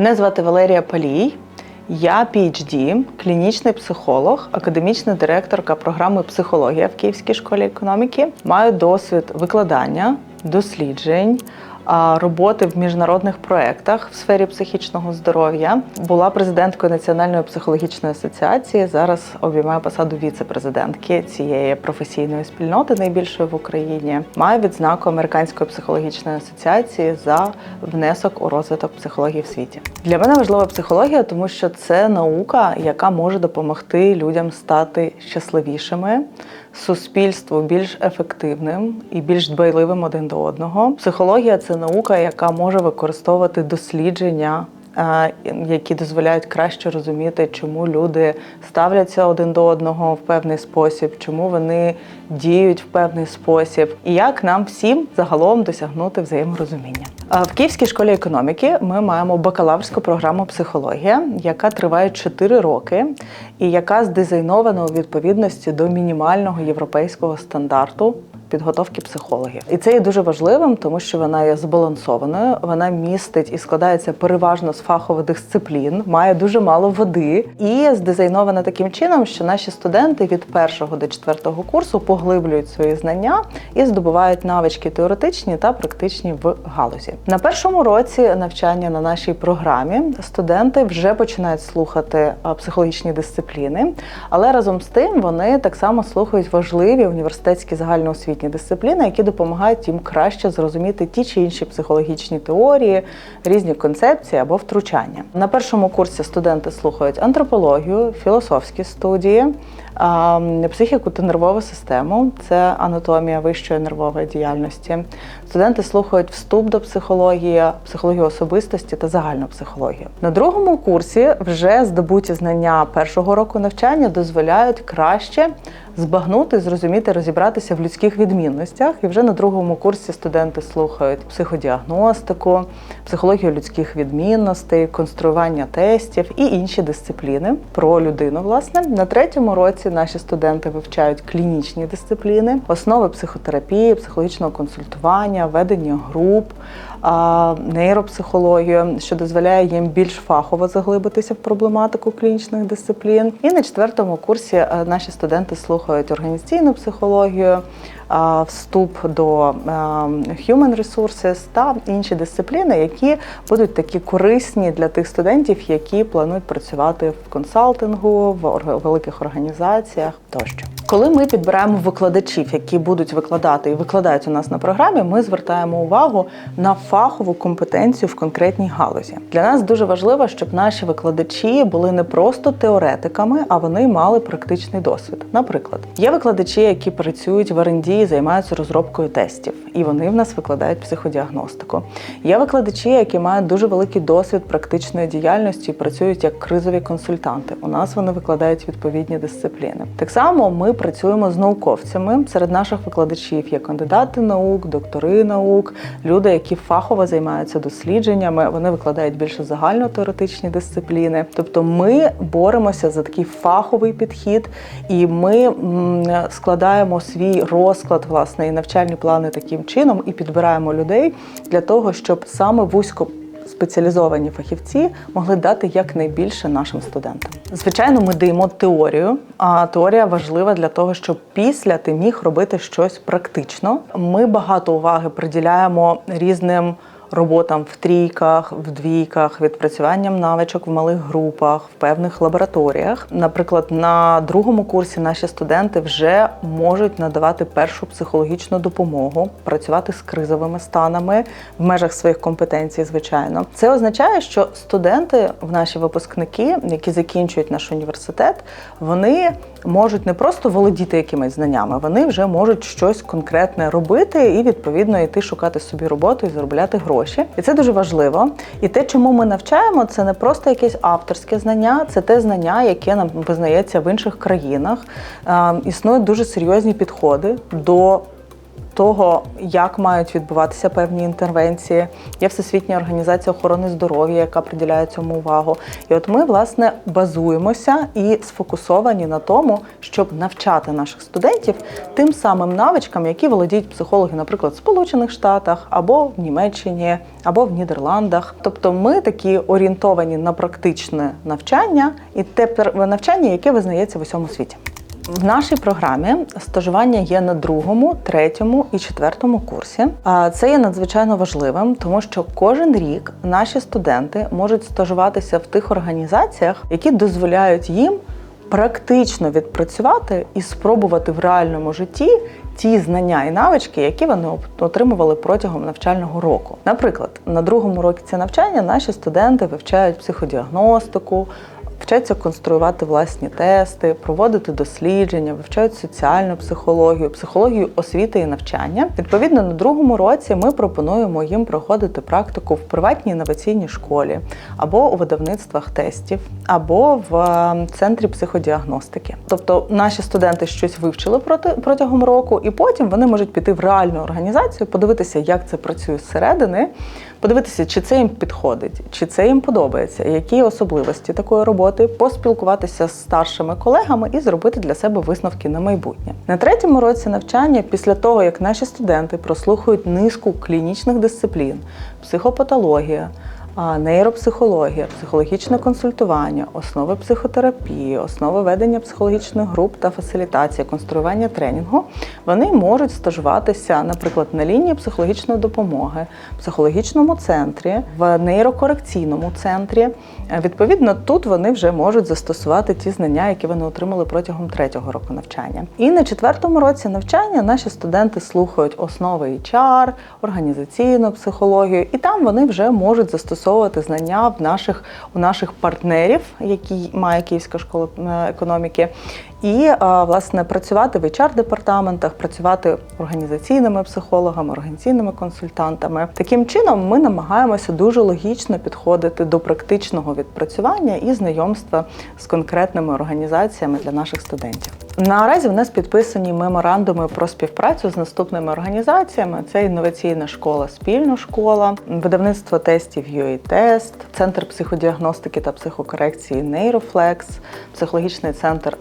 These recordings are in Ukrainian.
Мене звати Валерія Палій. Я PhD, клінічний психолог, академічна директорка програми психологія в Київській школі економіки. Маю досвід викладання, досліджень, роботи в міжнародних проєктах в сфері психічного здоров'я. Була президенткою Національної психологічної асоціації. Зараз обіймаю посаду віце-президентки цієї професійної спільноти, найбільшої в Україні. Маю відзнаку Американської психологічної асоціації за внесок у розвиток психології в світі. Для мене важлива психологія, тому що це наука, яка може допомогти людям стати щасливішими, суспільству більш ефективним і більш дбайливим один до одного. Психологія це наука, яка може використовувати дослідження. е, Які дозволяють краще розуміти, чому люди ставляться один до одного в певний спосіб, чому вони діють в певний спосіб, і як нам всім загалом досягнути взаєморозуміння. Е, В Київській школі економіки ми маємо бакалаврську програму психологія, яка триває 4 роки, і яка здизайнована у відповідності до мінімального європейського стандарту підготовки психологів. І це є дуже важливим, тому що вона є збалансованою, вона містить і складається переважно з фахових дисциплін, має дуже мало води і здизайнована таким чином, що наші студенти від першого до четвертого курсу поглиблюють свої знання і здобувають навички теоретичні та практичні в галузі. На першому році навчання на нашій програмі студенти вже починають слухати психологічні дисципліни, але разом з тим вони так само слухають важливі університетські загальноосвітні дисципліни, які допомагають їм краще зрозуміти ті чи інші психологічні теорії, різні концепції або втручання. На першому курсі студенти слухають антропологію, філософські студії, психіку та нервову систему це анатомія вищої нервової діяльності. Студенти слухають вступ до психології, психологію особистості та загальну психологію. На другому курсі вже здобуті знання першого року навчання дозволяють краще збагнути, зрозуміти, розібратися в людських відмінностях. І вже на другому курсі студенти слухають психодіагностику, психологію людських відмінностей, конструювання тестів і інші дисципліни про людину. Власне, на третьому році наші студенти вивчають клінічні дисципліни, основи психотерапії, психологічного консультування, ведення груп, нейропсихологію, що дозволяє їм більш фахово заглибитися в проблематику клінічних дисциплін. І на четвертому курсі е, наші студенти слухають організаційну психологію, вступ до human resources та інші дисципліни, які будуть такі корисні для тих студентів, які планують працювати в консалтингу, в великих організаціях тощо. Коли ми підбираємо викладачів, які будуть викладати і викладають у нас на програмі, ми звертаємо увагу на фахову компетенцію в конкретній галузі. Для нас дуже важливо, щоб наші викладачі були не просто теоретиками, а вони мали практичний досвід. Наприклад, є викладачі, які працюють в R&D і займаються розробкою тестів, і вони в нас викладають психодіагностику. Є викладачі, які мають дуже великий досвід практичної діяльності і працюють як кризові консультанти. У нас вони викладають відповідні дисципліни. Так само ми працюємо з науковцями. Серед наших викладачів є кандидати наук, доктори наук, люди, які фахово займаються дослідженнями. Вони викладають більше загальнотеоретичні дисципліни. Тобто, ми боремося за такий фаховий підхід, і ми складаємо свій розклад, власне, і навчальні плани таким чином, і підбираємо людей для того, щоб саме вузько спеціалізовані фахівці могли дати якнайбільше нашим студентам. Звичайно, ми даємо теорію, а теорія важлива для того, щоб після ти міг робити щось практично. Ми багато уваги приділяємо різним. Роботам в трійках, в двійках, відпрацюванням навичок в малих групах, в певних лабораторіях. Наприклад, на другому курсі наші студенти вже можуть надавати першу психологічну допомогу, працювати з кризовими станами в межах своїх компетенцій, звичайно. Це означає, що студенти, в наші випускники, які закінчують наш університет, вони можуть не просто володіти якимись знаннями, вони вже можуть щось конкретне робити і відповідно йти шукати собі роботу і заробляти гроші. І це дуже важливо. І те, чому ми навчаємо, це не просто якесь авторське знання, це те знання, яке нам визнається в інших країнах. Е, Існують дуже серйозні підходи до того, як мають відбуватися певні інтервенції. Є Всесвітня організація охорони здоров'я, яка приділяє цьому увагу. І от ми, власне, базуємося і сфокусовані на тому, щоб навчати наших студентів тим самим навичкам, які володіють психологи, наприклад, в Сполучених Штатах або в Німеччині, або в Нідерландах. Тобто, ми такі орієнтовані на практичне навчання і те навчання, яке визнається в усьому світі. В нашій програмі стажування є на другому, третьому і четвертому курсі. А це є надзвичайно важливим, тому що кожен рік наші студенти можуть стажуватися в тих організаціях, які дозволяють їм практично відпрацювати і спробувати в реальному житті ті знання і навички, які вони отримували протягом навчального року. Наприклад, на другому році навчання наші студенти вивчають психодіагностику. Вчаться конструювати власні тести, проводити дослідження, вивчають соціальну психологію, психологію освіти і навчання. Відповідно, на другому році ми пропонуємо їм проходити практику в приватній інноваційній школі, або у видавництвах тестів, або в е, центрі психодіагностики. Тобто наші студенти щось вивчили проти- протягом року, і потім вони можуть піти в реальну організацію, подивитися, як це працює зсередини, подивитися, чи це їм підходить, чи це їм подобається, які особливості такої роботи, поспілкуватися з старшими колегами і зробити для себе висновки на майбутнє. На третьому році навчання, після того як наші студенти прослухають низку клінічних дисциплін, психопатологія. Нейропсихологія, психологічне консультування, основи психотерапії, основи ведення психологічних груп та фасилітація, конструювання тренінгу, вони можуть стажуватися, наприклад, на лінії психологічної допомоги, психологічному центрі, в нейрокорекційному центрі. Е, Відповідно, тут вони вже можуть застосувати ті знання, які вони отримали протягом третього року навчання. І на четвертому році навчання наші студенти слухають основи HR, організаційну психологію, і там вони вже можуть застосовувати знання в наших у наших партнерів, які має Київська школа е, економіки. І е, власне працювати в HR-департаментах, працювати організаційними психологами, організаційними консультантами. Таким чином, ми намагаємося дуже логічно підходити до практичного відпрацювання і знайомства з конкретними організаціями для наших студентів. Наразі в нас підписані меморандуми про співпрацю з наступними організаціями: це інноваційна школа, спільна школа, видавництво тестів UA-тест, центр психодіагностики та психокорекції Нейрофлекс, психологічний центр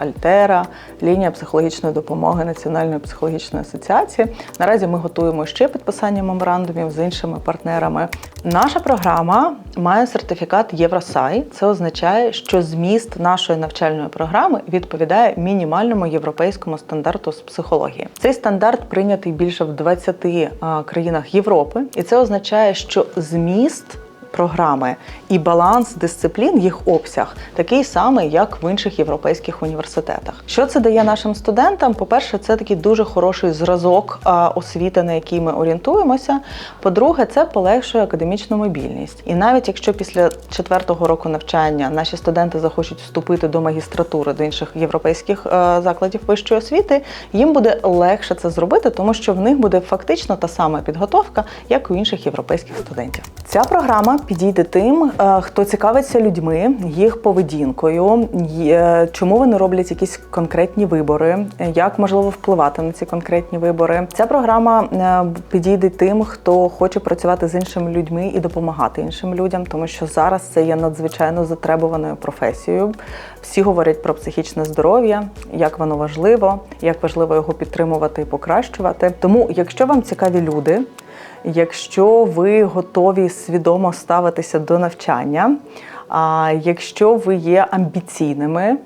Альтера, лінія психологічної допомоги Національної психологічної асоціації. Наразі ми готуємо ще підписання меморандумів з іншими партнерами. Наша програма має сертифікат Євросай. Це означає, що зміст нашої навчальної програми відповідає мінімальному європейському стандарту з психології. Цей стандарт прийнятий більше в 20 країнах Європи, і це означає, що зміст програми і баланс дисциплін, їх обсяг такий самий, як в інших європейських університетах. Що це дає нашим студентам? По-перше, це такий дуже хороший зразок освіти, на який ми орієнтуємося. По-друге, це полегшує академічну мобільність. І навіть якщо після четвертого року навчання наші студенти захочуть вступити до магістратури до інших європейських е, закладів вищої освіти, їм буде легше це зробити, тому що в них буде фактично та сама підготовка, як у інших європейських студентів. Ця програма підійде тим, е, хто цікавиться людьми, їх поведінкою, е, чому вони роблять якісь конкретні вибори, як можливо впливати на ці конкретні вибори. Ця програма е, підійде тим, хто хоче працювати з іншими людьми і допомагати іншим людям, тому що зараз це є надзвичайно затребуваною професією. Всі говорять про психічне здоров'я, як воно важливо, як важливо його підтримувати і покращувати. Тому, якщо вам цікаві люди, Якщо ви готові свідомо ставитися до навчання, а якщо ви є амбіційними,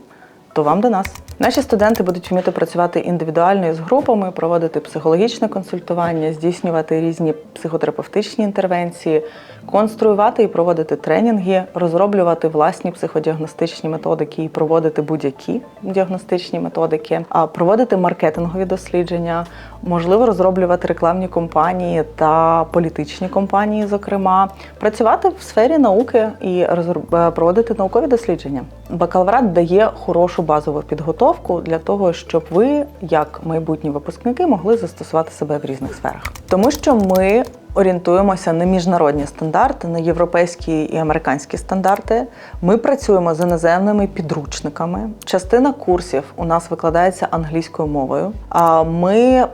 то вам до нас. Наші студенти будуть вміти працювати індивідуально і з групами, проводити психологічне консультування, здійснювати різні психотерапевтичні інтервенції, конструювати і проводити тренінги, розроблювати власні психодіагностичні методики і проводити будь-які діагностичні методики, а проводити маркетингові дослідження, можливо, розроблювати рекламні кампанії та політичні кампанії, зокрема, працювати в сфері науки і е, проводити наукові дослідження. Бакалаврат дає хорошу базову підготовку для того, щоб ви, як майбутні випускники, могли застосувати себе в різних сферах, тому що ми орієнтуємося на міжнародні стандарти, на європейські і американські стандарти. Ми працюємо з іноземними підручниками. Частина курсів у нас викладається англійською мовою. А ми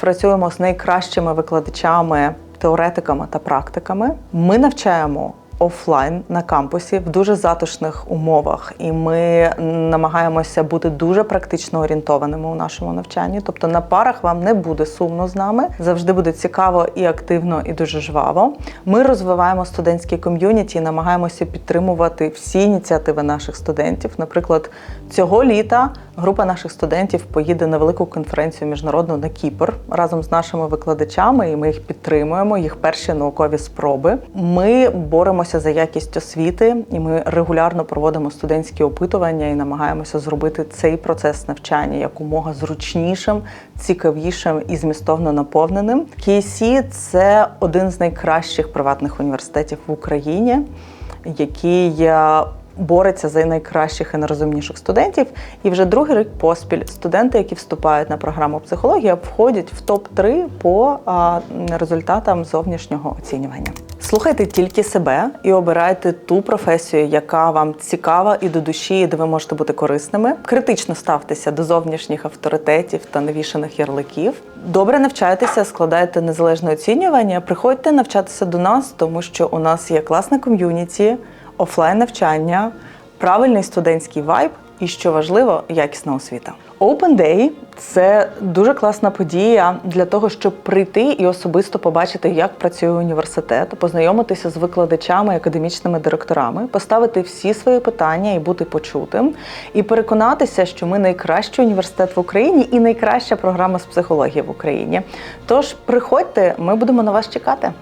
працюємо з найкращими викладачами, теоретиками та практиками. Ми навчаємо. Офлайн на кампусі в дуже затишних умовах, і ми намагаємося бути дуже практично орієнтованими у нашому навчанні. Тобто на парах вам не буде сумно з нами, завжди буде цікаво і активно, і дуже жваво. Ми розвиваємо студентські ком'юніті і намагаємося підтримувати всі ініціативи наших студентів. Наприклад, цього літа група наших студентів поїде на велику конференцію міжнародну на Кіпр разом з нашими викладачами, і ми їх підтримуємо. Їх перші наукові спроби. Ми боремося за якість освіти, і ми регулярно проводимо студентські опитування і намагаємося зробити цей процес навчання якомога зручнішим, цікавішим і змістовно наповненим. KC – це один з найкращих приватних університетів в Україні, який бореться за найкращих і найрозумніших студентів. І вже другий рік поспіль студенти, які вступають на програму психологія, входять в топ 3 по результатам зовнішнього оцінювання. Слухайте тільки себе і обирайте ту професію, яка вам цікава і до душі, де ви можете бути корисними. Критично ставтеся до зовнішніх авторитетів та навішаних ярликів. Добре навчайтеся, складайте незалежне оцінювання. Приходьте навчатися до нас, тому що у нас є класне ком'юніті, офлайн навчання, правильний студентський вайб і, що важливо, якісна освіта. Open Day – це дуже класна подія для того, щоб прийти і особисто побачити, як працює університет, познайомитися з викладачами, академічними директорами, поставити всі свої питання і бути почутим, і переконатися, що ми найкращий університет в Україні і найкраща програма з психології в Україні. Тож приходьте, ми будемо на вас чекати.